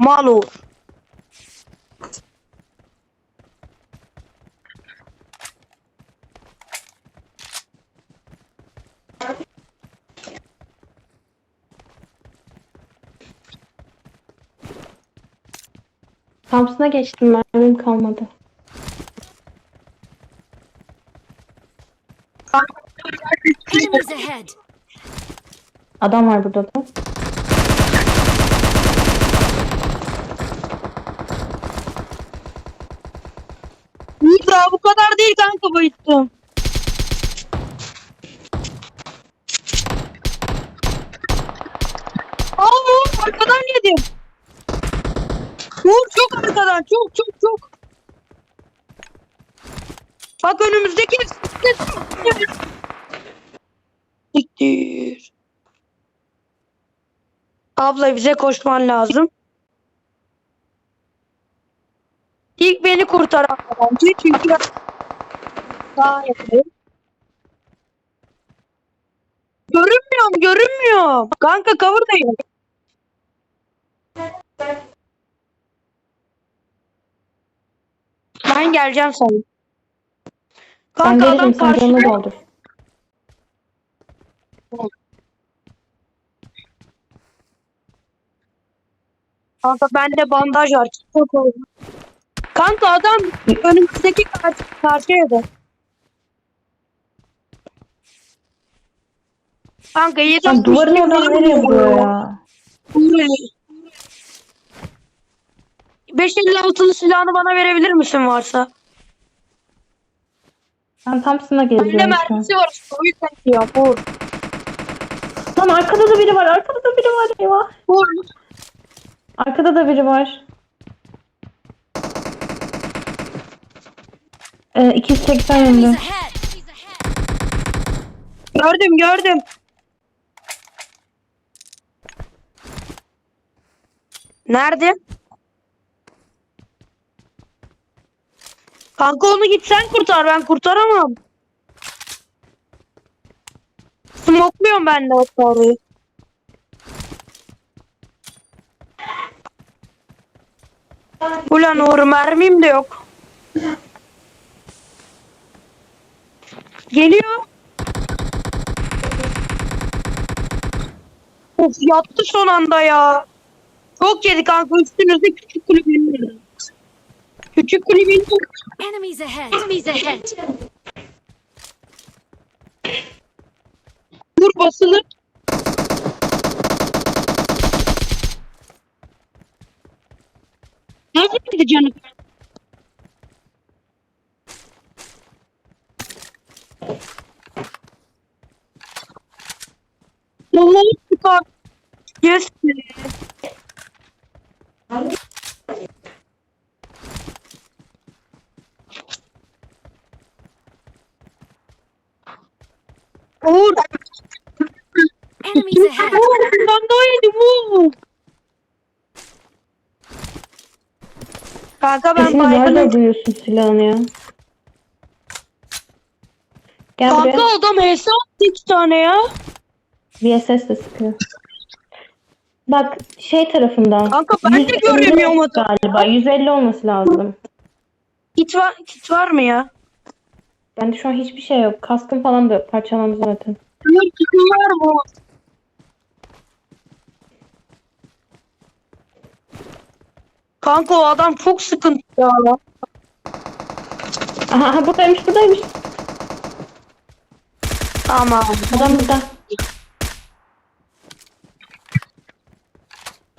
Mal olur. Thompson'a geçtim mermim kalmadı. Adam var burada da. Nisa bu kadar değil kanka bayıttım. Aa arkadan yedim. Vur çok arkadan çok çok çok. Bak önümüzdeki Siktir. Abla bize koşman lazım. İlk beni kurtaran bence çünkü ben daha yakın. Görünmüyorum, görünmüyorum. Kanka cover'dayım. Ben geleceğim sana. Ben Kanka adam sen canını karşıda. doldur. Kanka bende bandaj var. Çok oldu. Kanka adam önümüzdeki karşı, karşıya da. Kanka yedi Sen duvarın oradan nereye vuruyor ya? 556'lı silahını bana verebilir misin varsa? Ben Thompson'a geziyorum an. mermisi var o yüzden diyor. Vur. Lan arkada da biri var. Arkada da biri var. Eyvah. Vur. Arkada da biri var. Ee, 280 Enemies yönde. Gördüm gördüm. Nerede? Kanka onu git sen kurtar ben kurtaramam. Smokluyorum ben de hatta orayı. Ulan Uğur mermim de yok. Geliyor. Of yattı son anda ya. Çok yedi kanka üstünüzde küçük kulübenin. Küçük kulübenin. Enemies ahead! Enemies ahead! Vur basılı. Nasıl gitti Vallahi çıkar. Yes. Uğur. Enemies ahead! Ben daha yedim oğlum. Kanka ben Kesin baygınım. nerede duyuyorsun silahını ya? Gel Kanka buraya. adam attı iki tane ya. VSS de sıkıyor. Bak şey tarafından. Kanka ben de 150 göremiyorum adamı. Galiba 150 olması lazım. Kit var, kit var mı ya? Bende şu an hiçbir şey yok. Kaskım falan da parçalandı zaten. Yok kitim var mı? Kanka o adam çok sıkıntı ya. Aha buradaymış buradaymış. Tamam. Adam burada.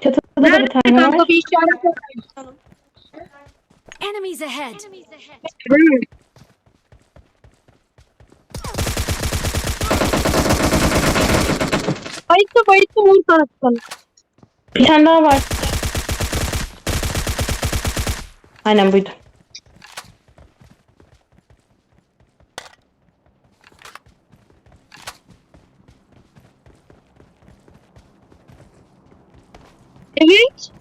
Çatıda da bir tane var. bir işaret yapayım. Enemies ahead! Bayıttı bayıttı vur taraftan. Bir tane daha var. Aynen buydu. Evet.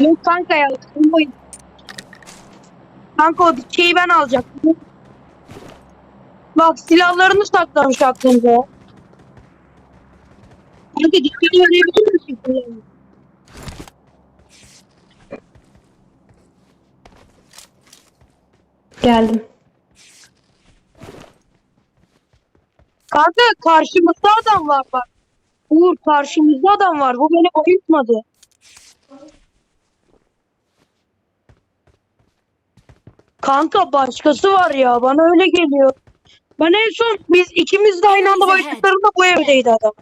Yok kanka Kanka o şeyi ben alacaktım. Bak silahlarını saklamış aklınıza. Kanka dikkati verebilir misin? Geldim. Kanka karşımızda adam var bak. Uğur karşımızda adam var. Bu beni bayıltmadı. Kanka başkası var ya. Bana öyle geliyor. Ben en son biz ikimiz de aynı anda başlıklarında bu evdeydi adam.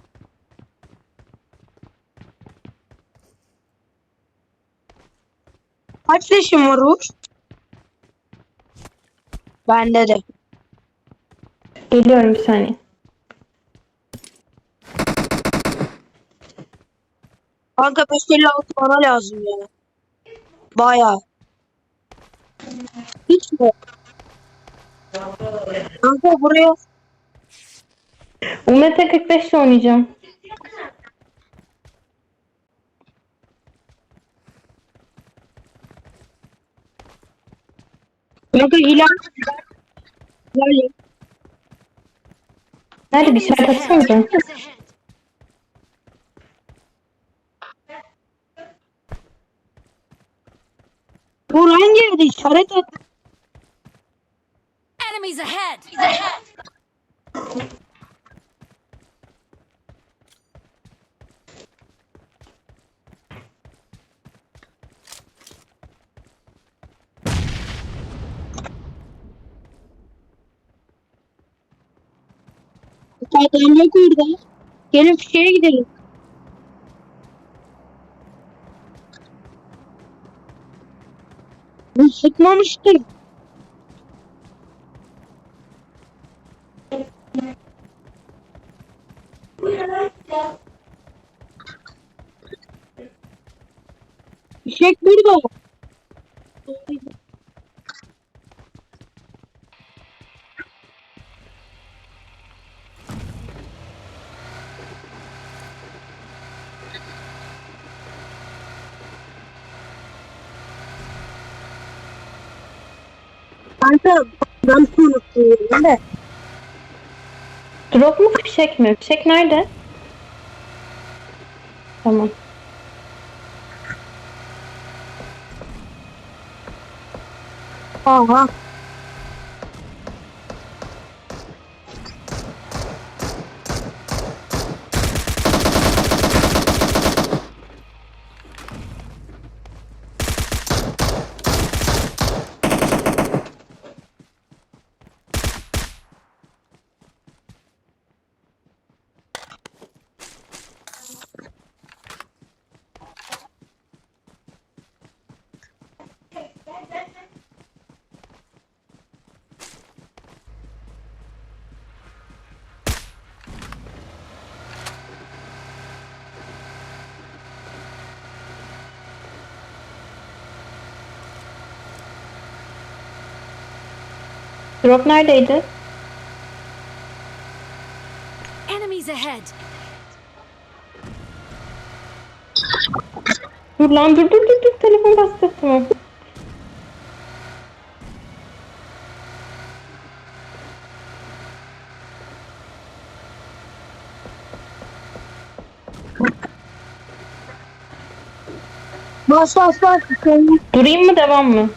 Kaç leşin var Uğur? Bende de. Geliyorum bir saniye. Kanka 556 bana lazım ya. Baya. Hiç mi? Kanka buraya UMP 45 ile oynayacağım. kanka hilal. Hilal. Nerede bir Enemies şarkı ahead. atsanıza. Enemies ahead. Bu hangi evde işaret et. Enemies ahead. Adam yok orada. Gelin fişeye gidelim. Bu sıkmamıştır. Fişek burada. Ben unuttum de. Drop mu fişek mi? Fişek nerede? Tamam. Aha. Drop neredeydi? Enemies ahead. Dur lan dur dur dur dur telefon bastı tamam. Bas bas bas. Durayım mı devam mı?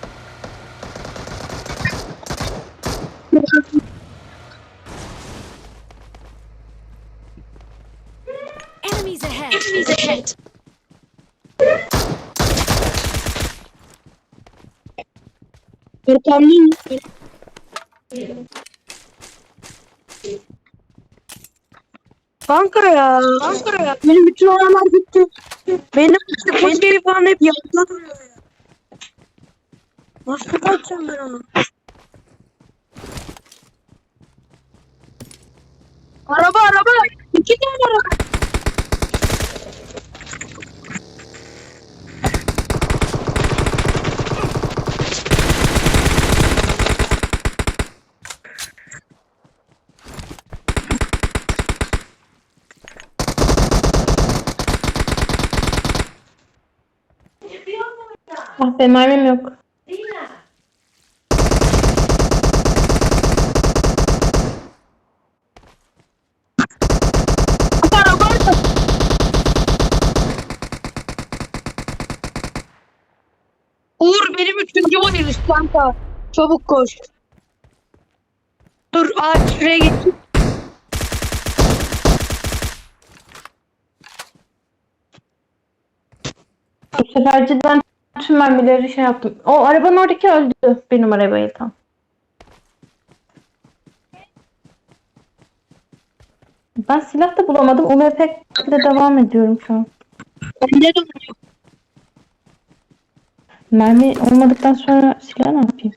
Enemies ahead. Arkamdayım. Kanka ya. Kanka ya. Benim bütün olanlar gitti. Benim işte bu şeyi falan hep yanımda duruyor ya. Nasıl kaçacağım ben onu? Araba araba. İki tane araba. Ah be mermim yok. Uğur benim üçüncü oyunuz kanka. Çabuk koş. Dur ağaç şuraya geç. Bu sefer cidden tüm mermileri şey yaptım. O arabanın oradaki öldü. Benim arabayı tam. Ben silah da bulamadım. UMP ile devam ediyorum şu an. Bende de. Mermi olmadıktan sonra silah ne yapayım?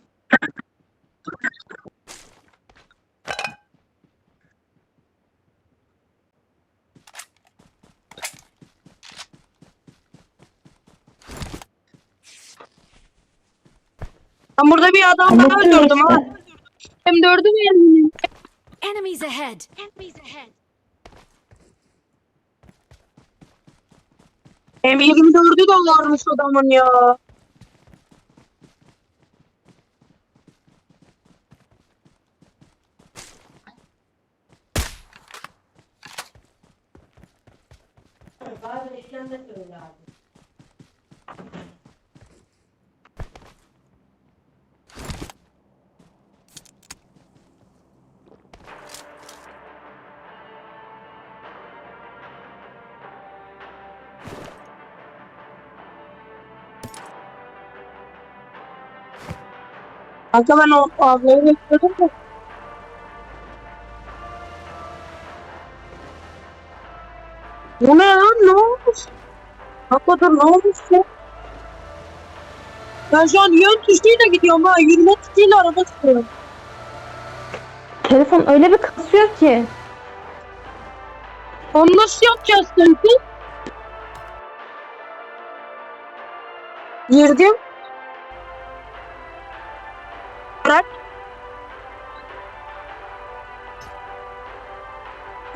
Ben burada bir adam daha öldürdüm ha. Hem dördüm yani. Enemies ahead. Enemies ahead. Hem 24'ü de varmış adamın ya. Kanka ben o ablayı bekledim de. Bu ne lan ne olmuş? Hakikaten ne olmuş ya? Ben şu an yön tuşuyla gidiyorum ha. Yürüme tuşuyla araba sürüyorum. Telefon öyle bir kasıyor ki. Onu nasıl yapacağız sanki? Girdim.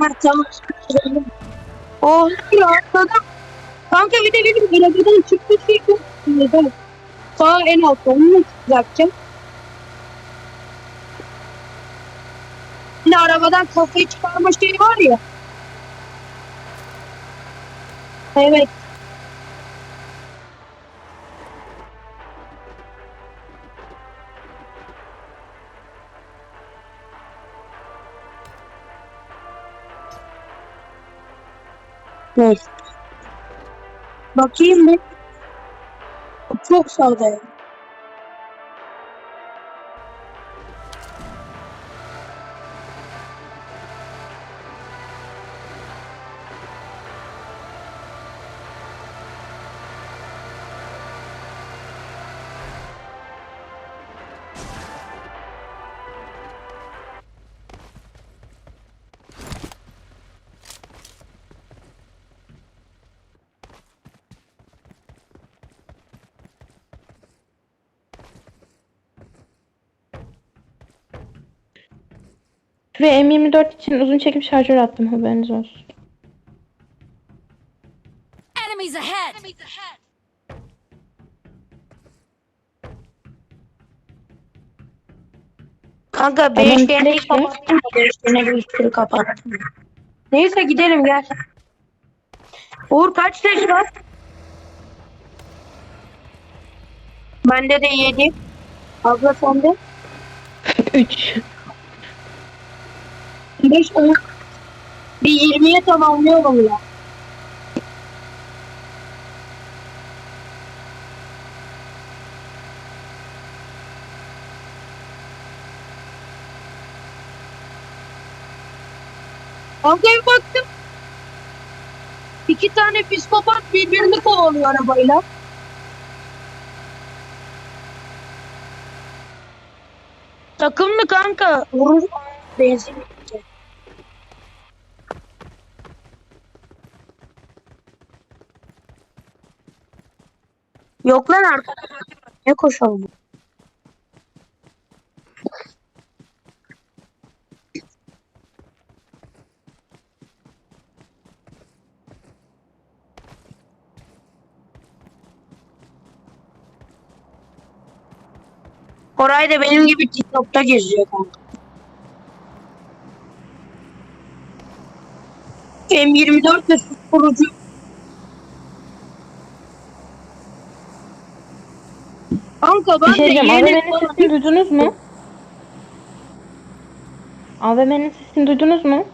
Ha tamam. Oh ya atladım. Kanka bir de benim arabadan çıktı şey yok. Neden? Sağ en altta onu nasıl yapacağım? Yine arabadan kafayı çıkarma şeyi var ya. Evet. Neyse. Bakayım bir. Çok sağda Ve M24 için uzun çekim şarjör attım haberiniz olsun. Enemies ahead. Enemies ahead. Kanka sürekli- kapattım. Bir kapattım. Neyse gidelim gel. Uğur kaç yaş var? Bende de yedi. Abla sende? 3. 5 10. Bir 20'ye tamamlıyorum ya. Kanka bir baktım. İki tane psikopat birbirini kovalıyor arabayla. Takımlı kanka. Benzin Yok lan arkada. Ne koşalım? Koray da benim gibi TikTok'ta geziyor kanka. M24 ve susturucu. Kanka ben Bir şey de diyeceğim. yeni AVM'nin sesini duydunuz mu? AVM'nin sesini duydunuz mu?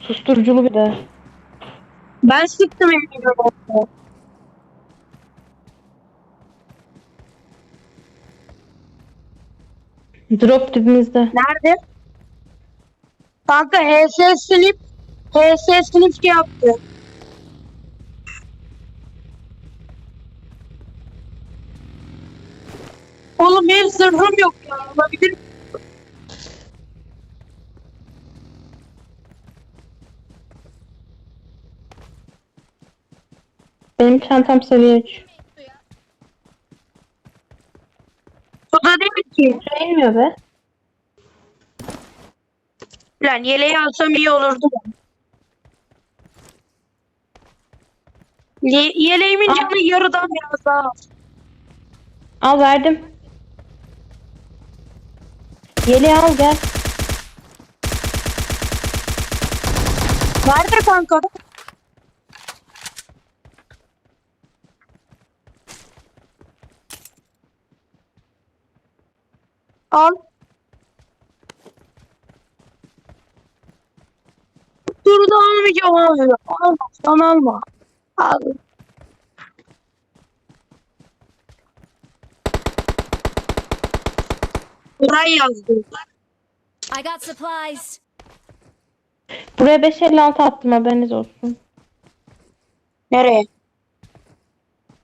Susturuculu bir de. ben sıktım emin ederim. Drop dibimizde. Nerede? Kanka HS Slip HS Slip şey yaptı. Oğlum benim sırrım yok ya. Olabilir. Benim çantam seviye 3. O da değil ki. İnmiyor be. Lan yeleği alsam iyi olurdu. Ye yeleğimin canı yarıdan biraz daha az. Al verdim. Yeleği al gel. Nerede kanka? Al. Dur da almayacağım abi. Alma. Sen alma. Al. Burayı yazdım. I got supplies. Buraya 556 attım haberiniz olsun. Nereye?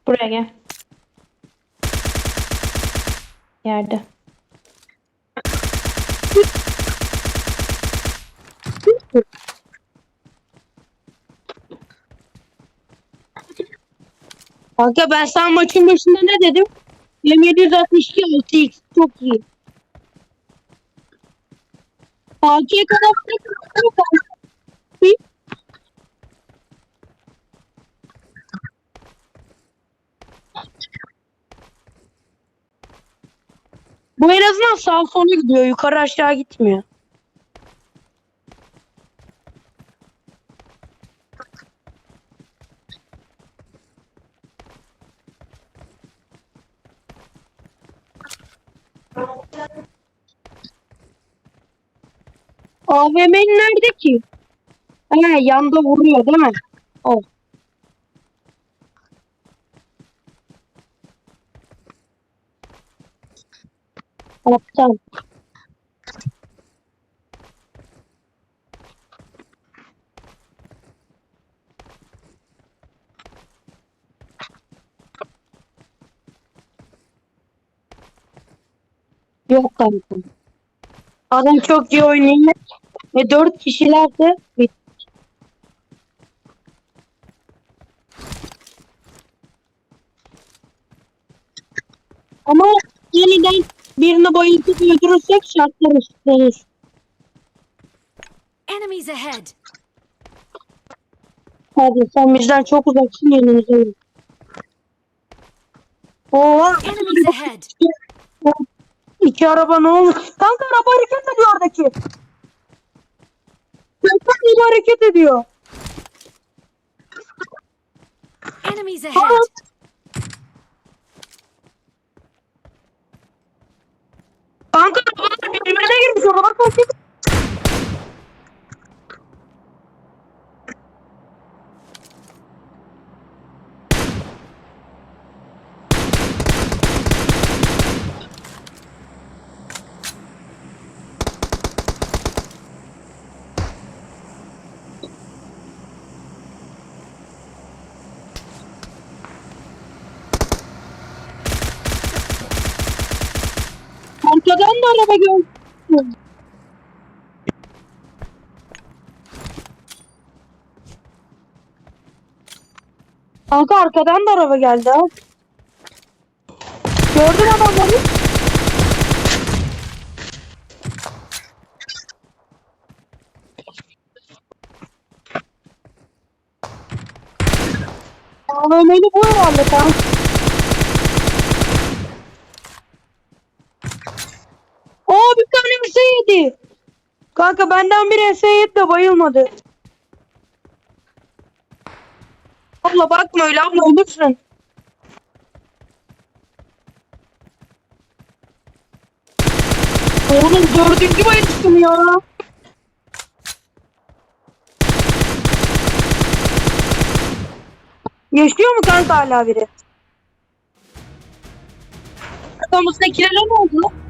Buraya gel. Yerde. Kanka ben sana maçın başında ne dedim? M762 6x çok iyi. AK'ye kadar Bu en azından sağ sola gidiyor. Yukarı aşağı gitmiyor. AVM nerede ki? He yanda vuruyor değil mi? O. Kaptan. Yok kanka. Adam çok iyi oynuyor. Ve dört kişilerse bit. Ama yeniden birini bayıltıp öldürürsek şartlar eşitlenir. Enemies ahead. Hadi sen bizden çok uzaksın yanımıza. Oha! Enemies ahead. İki araba ne olmuş? Kanka araba hareket ediyor oradaki. Kanka araba hareket ediyor. Enemies Aa! ahead. Kanka arabalar birbirine girmiş orada bak bak. Arkadan da araba gördüm. Kanka arkadan da araba geldi ha. Gördün adamları. AVM'li bu herhalde kanka. Kanka benden bir esayetle bayılmadı. Abla bakma öyle abla olursun. Oğlum dördüncü bayılıştım ya. Yaşıyor mu kanka hala biri? Kafamızdakiler ne oldu?